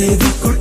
செதுக்குள்